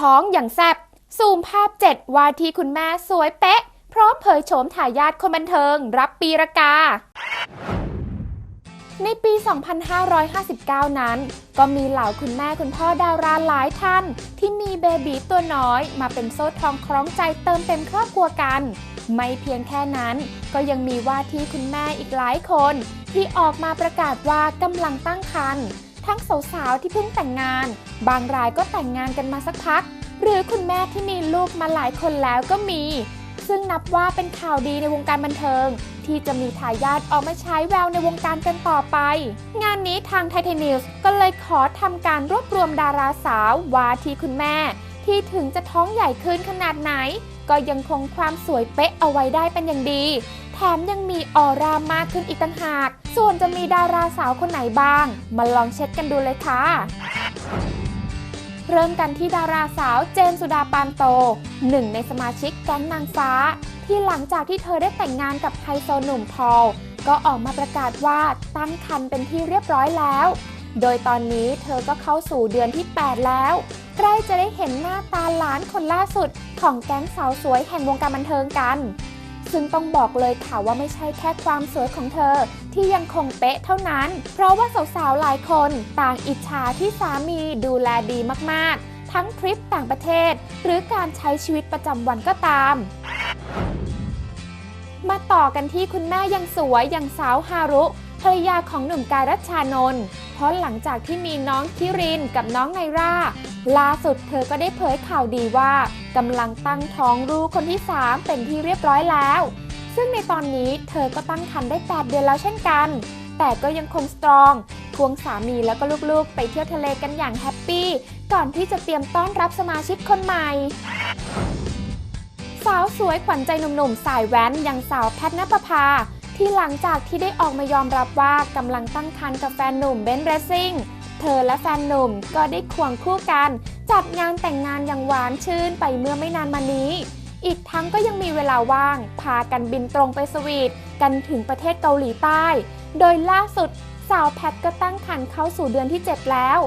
ท้องอย่างแซบซูมภาพ 7 วาทีคุณแม่สวยเป๊ะ พร้อมเผยโฉมทายาทคนบันเทิง รับปีรกา ในปี 2559 นั้น ก็มีเหล่าคุณแม่คุณพ่อดาราหลายท่าน ที่มีเบบีตัวน้อยมาเป็นโซ่ทองคล้องใจเติมเต็มครอบครัวกัน ไม่เพียงแค่นั้นก็ยังมีว่าที่คุณแม่อีกหลายคน ที่ออกมาประกาศว่ากำลังตั้งครรภ์ ทั้งสาวๆที่เพิ่งแต่งงาน บางรายก็แต่งงานกันมาสักพัก หรือคุณแม่ที่มีลูกมาหลายคนแล้วก็มี ซึ่งนับว่าเป็นข่าวดีในวงการบันเทิง ที่จะมีทายาทออกมาใช้แววในวงการกันต่อไป งานนี้ทางไทเทนิวส์ก็เลยขอทำการรวบรวมดาราสาววาทีคุณแม่ ที่ถึงจะท้องใหญ่ขึ้นขนาดไหน ก็ยังคงความสวยเป๊ะเอาไว้ได้เป็นอย่างดี แถมยังมีออร่ามากขึ้นอีกต่างหาก ส่วนจะมีดาราสาวคนไหนบ้าง มาลองเช็คกันดูเลยค่ะเริ่มกันที่ดาราสาวเจนสุดาปานโต หนึ่งในสมาชิกแก๊งนางฟ้า ที่หลังจากที่เธอได้แต่งงานกับไฮโซหนุ่มพอลก็ออกมาประกาศว่าตั้งครรภ์เป็นที่เรียบร้อยแล้ว โดยตอนนี้เธอก็เข้าสู่เดือนที่ 8 แล้ว ใกล้จะได้เห็นหน้าตาหลานคนล่าสุด ของแก๊งสาวสวยแห่งวงการบันเทิงกัน ซึ่งต้องบอกเลยค่ะว่าไม่ใช่แค่ความสวยของเธอ ที่ยังคงเป๊ะเท่านั้น เพราะว่าสาวๆ หลายคนต่างอิจฉาที่สามีดูแลดีมากๆ ทั้งทริปต่างประเทศ หรือการใช้ชีวิตประจำวันก็ตาม มาต่อกันที่คุณแม่ยังสวยอย่างสาวฮารุภรรยาของหนุ่มการัชชานนท์ เพราะหลังจากที่มีน้องคิรินกับน้องไนร่าล่าสุดเธอก็ได้เผยข่าวดีว่ากำลังตั้งท้องลูกคนที่ 3 เป็นที่เรียบร้อยแล้ว ซึ่งในตอนนี้เธอก็ตั้งครรภ์ได้ 8 เดือนแล้วเช่นกัน แต่ก็ยังคงสตรอง ควงสามีแล้วก็ลูกๆ ไปเที่ยวทะเลกันอย่างแฮปปี้ ก่อนที่จะเตรียมต้อนรับสมาชิกคนใหม่สาวสวยขวัญใจหนุ่มๆ สายแว้นอย่างสาวแพทณปภา ที่หลังจากที่ได้ออกมายอมรับว่ากำลังตั้งครรภ์กับแฟนหนุ่มเบนเรซซิ่งเธอและแฟนหนุ่มก็ได้ควงคู่กัน จัดงานแต่งงานอย่างหวานชื่นไปเมื่อไม่นานมานี้ อีกทั้งก็ยังมีเวลาว่าง พากันบินตรงไปสวีทกันถึงประเทศเกาหลีใต้ โดยล่าสุดสาวแพทก็ตั้งครรภ์เข้าสู่เดือนที่ 7 แล้ว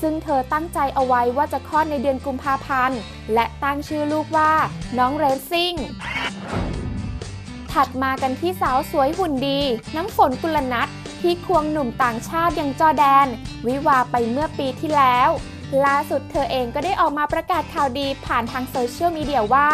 ซึ่งเธอตั้งใจเอาไว้ว่าจะคลอดในเดือนกุมภาพันธ์ และตั้งชื่อลูกว่าน้องเรซซิ่ง ถัดมากันที่สาวสวยหุ่นดี น้ำฝนกุลนัทที่ควงหนุ่มต่างชาติอย่างจอแดน วิวาไปเมื่อปีที่แล้ว ล่าสุดเธอเองก็ได้ออกมาประกาศข่าวดีผ่านทางโซเชียลมีเดียว่า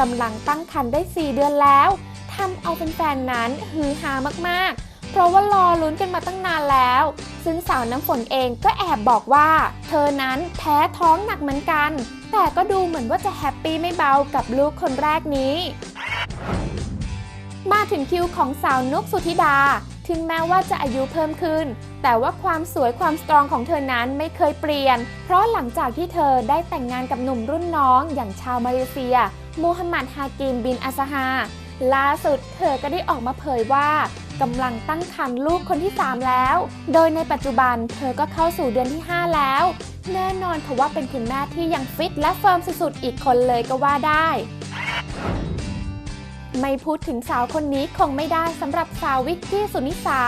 กำลังตั้งครรภ์ได้ 4 เดือนแล้วทำเอาแฟนๆนั้นฮือฮามากๆ เพราะว่ารอลุ้นกันมาตั้งนานแล้ว ซึ่งสาวน้ำฝนเองก็แอบบอกว่า เธอนั้นแพ้ท้องหนักเหมือนกัน แต่ก็ดูเหมือนว่าจะแฮปปี้ไม่เบากับลูกคนแรกนี้ มาถึงคิวของสาวนุกสุธิดา ถึงแม้ว่าจะอายุเพิ่มขึ้น แต่ว่าความสวยความสตรองของเธอนั้นไม่เคยเปลี่ยน เพราะหลังจากที่เธอได้แต่งงานกับหนุ่มรุ่นน้องอย่างชาวมาเลเซีย มูฮัมหมัดฮากิมบินอาซาฮาล่าสุดเธอก็ได้ออกมาเผยว่ากำลังตั้งครรภ์ลูกคนที่ 3 แล้ว โดยในปัจจุบันเธอก็เข้าสู่เดือนที่ 5 แล้ว แน่นอนค่ะว่าเป็นคุณแม่ที่ยังฟิตและเฟิร์มสุดๆอีกคนเลยก็ว่าได้ ไม่พูดถึงสาวคนนี้คงไม่ได้สำหรับสาววิกกี้สุนิสา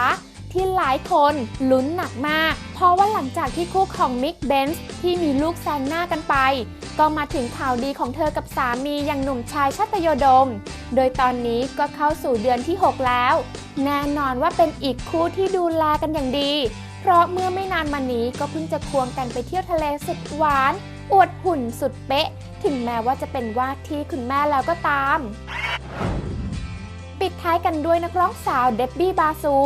ที่หลายคนลุ้นหนักมาก เพราะว่าหลังจากที่คู่ของมิกเบนซ์ที่มีลูกแซงหน้ากันไป ก็มาถึงข่าวดีของเธอกับสามีอย่างหนุ่มชายชัตยโดม โดยตอนนี้ก็เข้าสู่เดือนที่ 6 แล้ว แน่นอนว่าเป็นอีกคู่ที่ดูแลกันอย่างดี เพราะเมื่อไม่นานมานี้ก็เพิ่งจะควงกันไปเที่ยวทะเลสุดหวาน อวดหุ่นสุดเป๊ะ ถึงแม้ว่าจะเป็นว่าที่คุณแม่แล้วก็ตาม ปิดท้ายกันด้วยนักร้องสาวเดบบี้บาซู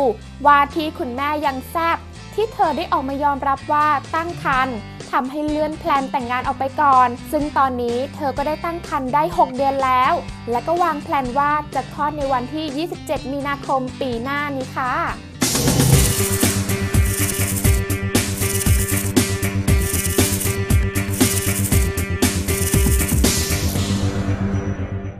ว่าที่คุณแม่ยังแซบที่เธอได้ออกมายอมรับว่าตั้งครรภ์ทำให้เลื่อนแพลนแต่งงานออกไปก่อน ซึ่งตอนนี้เธอก็ได้ตั้งครรภ์ได้ 6 เดือนแล้ว และก็วางแพลนว่าจะคลอดในวันที่ 27 มีนาคมปีหน้านี้ค่ะ